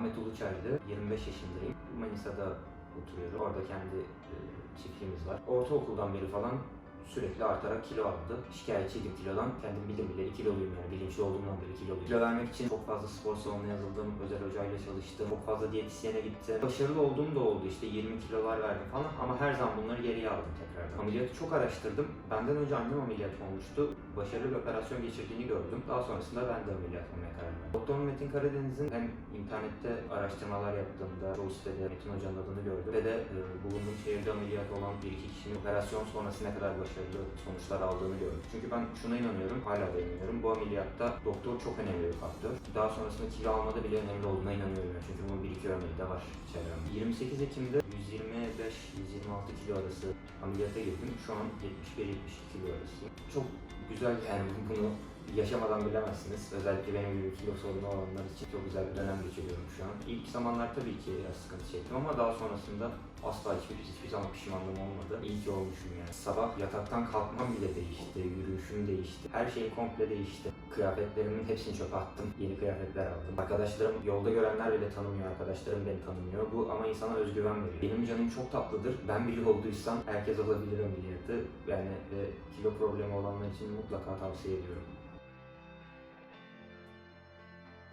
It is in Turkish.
Ahmet Uluçaylı, 25 yaşındayım. Manisa'da oturuyorum. Orada kendi e, çiftliğimiz var. Ortaokuldan beri falan sürekli artarak kilo aldı. Şikayetçiydim kilodan. Kendim bilir bileli kiloluyum yani. Bilinçli olduğumdan beri kiloluyum. Kilo vermek için çok fazla spor salonuna yazıldım. Özel hocayla çalıştım. Çok fazla diyetisyene gittim. Başarılı olduğum da oldu işte 20 kilolar verdim falan ama her zaman bunları geriye aldım tekrardan. Ameliyatı çok araştırdım. Benden önce annem ameliyat olmuştu. Başarılı bir operasyon geçirdiğini gördüm. Daha sonrasında ben de ameliyat olmaya karar verdim. Doktor Metin Karadeniz'in hem internette araştırmalar yaptığımda çoğu sitede Metin Hoca'nın adını gördüm ve de e, bulunduğum şehirde ameliyat olan bir iki kişinin operasyon sonrası ne kadar başarılı sonuçlar aldığını gördüm. Çünkü ben şuna inanıyorum, hala da inanıyorum. Bu ameliyatta doktor çok önemli bir faktör. Daha sonrasında kilo almada bile önemli olduğuna inanıyorum. Çünkü bunun bir iki örneği de var çevremde. 28 Ekim'de 125-126 kilo arası ameliyata girdim. Şu an 71-72 kilo arasıyım. Çok güzel yani bunu yaşamadan bilemezsiniz. Özellikle benim gibi kilo sorunu olanlar için çok güzel bir dönem geçiriyorum şu an. İlk zamanlar tabii ki biraz sıkıntı çektim ama daha sonrasında asla hiçbir, hiçbir zaman pişmanlığım olmadı. İyi ki olmuşum yani. Sabah yataktan kalkmam bile değişti, yürüyüşüm değişti. Her şeyim komple değişti. Kıyafetlerimin hepsini çöpe attım. Yeni kıyafetler aldım. Arkadaşlarım, yolda görenler bile tanımıyor. Arkadaşlarım beni tanımıyor. Bu ama insana özgüven veriyor. Benim canım çok tatlıdır. Ben biri olduysam herkes olabilir ameliyatı. Yani ve kilo problemi olanlar için mutlaka tavsiye ediyorum.